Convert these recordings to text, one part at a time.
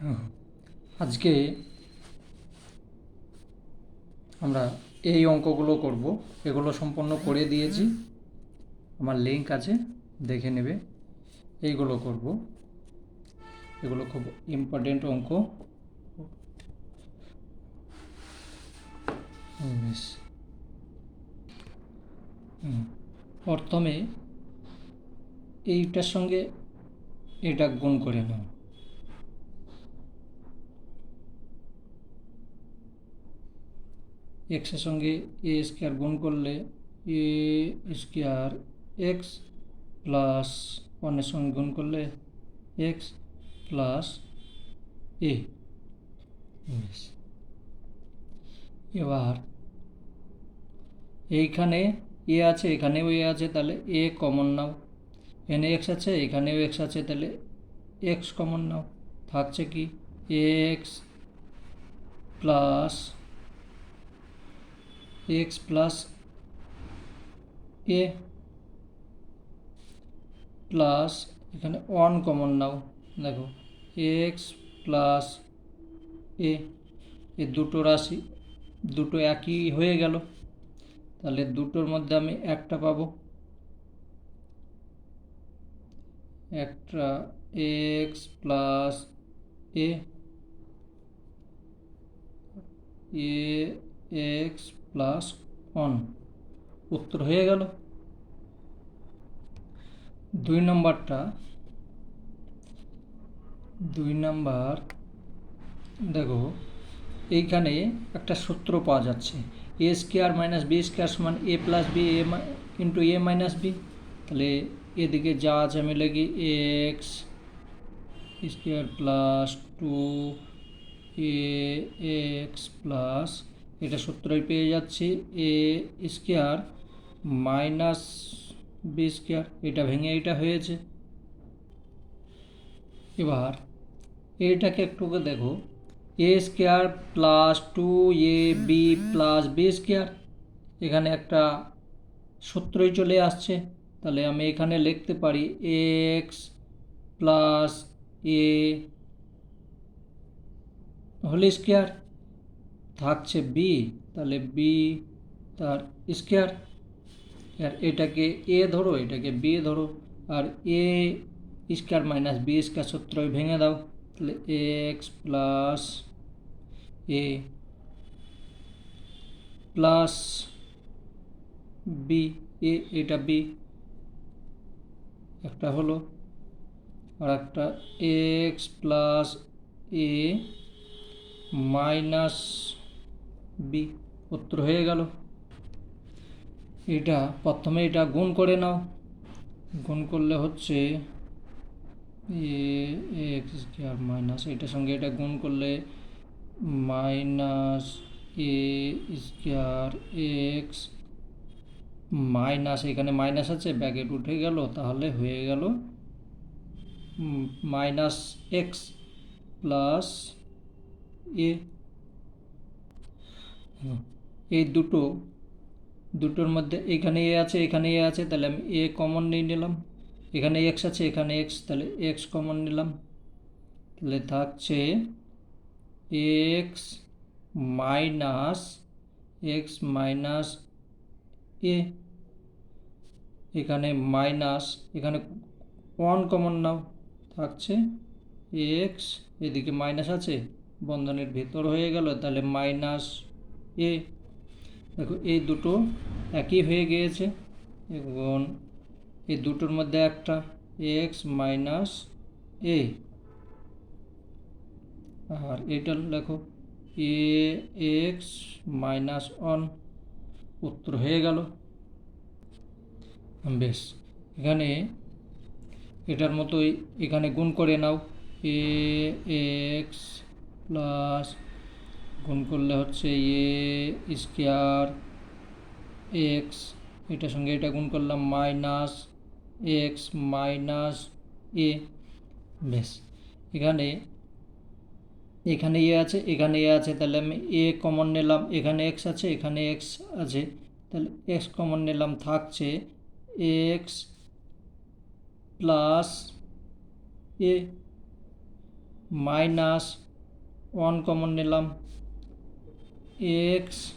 হ্যাঁ। আজকে আমরা এই অঙ্কগুলো করব। এগুলো সম্পন্ন করে দিয়েছি। আমার লিঙ্ক আছে, দেখে নেবে। এইগুলো করব। এগুলো খুব ইম্পর্টেন্ট অঙ্ক। প্রথমে এইটার সঙ্গে এটা গুণ করে নাও। এক্সের সঙ্গে এ স্কোয়ার গুণ করলে এ স্কোয়ার এক্স প্লাস ওয়ানের সঙ্গে গুণ করলে এক্স প্লাস এ এবার এইখানে এ আছে এখানেও এ আছে তাহলে এ কমন নাও। এখানে এক্স আছে এখানেও এক্স আছে তাহলে এক্স কমন নাও। থাকছে কি? X plus X plus A plus এখানে ওয়ান কমন নাও। দেখো এক্স প্লাস এ এ দুটো রাশি, দুটো একই হয়ে গেল। তাহলে দুটোর মধ্যে আমি একটা পাবো। একটা X plus A X plus one. উত্তর হয়ে গেল। দুই নম্বরটা। দুই নাম্বার, দেখো, এইখানে একটা সূত্র পাওয়া যাচ্ছে। A square minus B square সমান A plus B A into A minus B তাহলে এদিকে যা আছে আমি লিখি X square plus two A X plus এটা সূত্রই পেয়ে যাচ্ছি A square minus B square এটা ভেঙে এটা হয়েছে। এবার, এটাকে একটু দেখো। A square plus two A B plus B square এখানে একটা সূত্রই চলে আসছে। তাহলে আমি এখানে লিখতে পারি X plus A whole square থাকছে বি তাহলে বি তার স্কোয়ার আর এটাকে এ ধরো, এটাকে বি ধরো, আর A square minus B square সূত্রই ভেঙে দাও, তাহলে X plus A plus B A এটা বি একটা হলো, আর একটা X plus A minus B, উত্তর হয়ে গেল। এটা, প্রথমে এটা গুণ করে নাও। গুণ করলে হচ্ছে এ, এক্স স্কোয়ার মাইনাস এটার সঙ্গে এটা গুণ করলে minus A square X minus, এখানে মাইনাস আছে ব্যাকেট উঠে গেল, তাহলে হয়ে গেল মাইনাস এক্স প্লাস এ এই দুটো, দুটোর মধ্যে এখানে এ আছে, এখানে এ আছে, তাহলে আমি এ কমন নিয়ে নিলাম। এখানে এক্স আছে, এখানে এক্স তাহলে এক্স কমন নিলাম। তাহলে থাকছে X minus X minus A এখানে মাইনাস এখানে ওয়ান কমন নাও। থাকছে এক্স এদিকে মাইনাস আছে, বন্ধনের ভেতর হয়ে গেল, তাহলে মাইনাস এ, দেখো এই দুটো একই হয়ে গিয়েছে, এবং এই দুটোর মধ্যে একটা এক্স মাইনাস এ আর এটা লেখো, এ এক্স মাইনাস ওয়ান উত্তর হয়ে গেল। বেশ, এখানে এটার মতোই এখানে গুণ করে নাও, এ এক্স প্লাস গুণ করলে হচ্ছে এ স্কোয়ার এক্স এটার সঙ্গে এটা গুণ করলাম মাইনাস এক্স মাইনাস এ বেশ এখানে এখানে এ আছে, এখানে এ আছে, তাহলে আমি এ কমন নিলাম, এখানে এক্স আছে, এখানে এক্স আছে, তাহলে এক্স কমন নিলাম থাকছে X plus A minus one common নিলাম। এক্স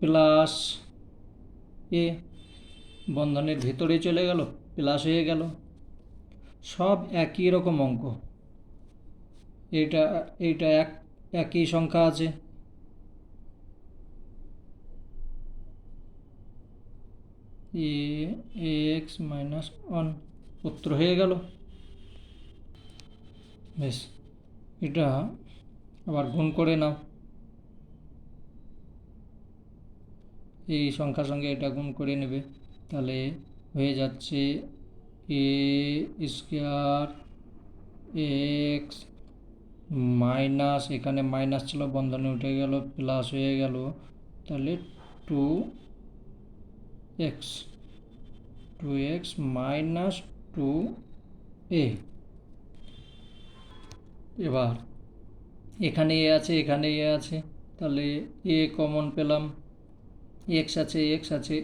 প্লাস এ বন্ধনের ভিতরে চলে গেল প্লাস হয়ে গেল। সব একই রকম অঙ্ক। এটা এইটা এক, একই সংখ্যা আছে। এ এক্স মাইনাস ওয়ান উত্তর হয়ে গেল। বেশ, এটা আবার গুণ করে নাও। এই সংখ্যার সঙ্গে এটা গুণ করে নেবে, তাহলে হয়ে যাচ্ছে এ স্কোয়ার এক্স মাইনাস এখানে মাইনাস ছিল, বন্ধনে উঠে গেল প্লাস হয়ে গেল, তাহলে two X two X minus two A এবার এখানে এ আছে এখানে এ আছে, তাহলে এ কমন পেলাম। এক্স আছে এক্স আছে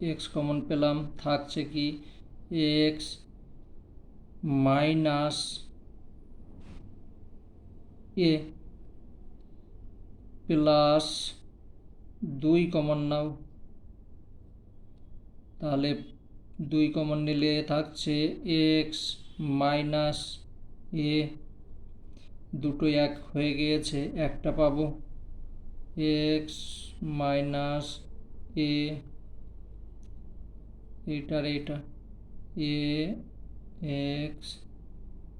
এক্স কমন পেলাম, থাকছে কি? এক্স মাইনাস এ প্লাস দুই কমন নাও। তাহলে দুই কমন নিলে থাকছে এক্স মাইনাস এ দুটো এক হয়ে গিয়েছে, একটা পাবো। এক্স মাইনাস এ এটার এটা এ এক্স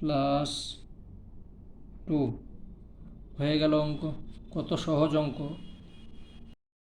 প্লাস টু হয়ে গেল অঙ্ক, কত সহজ অঙ্ক।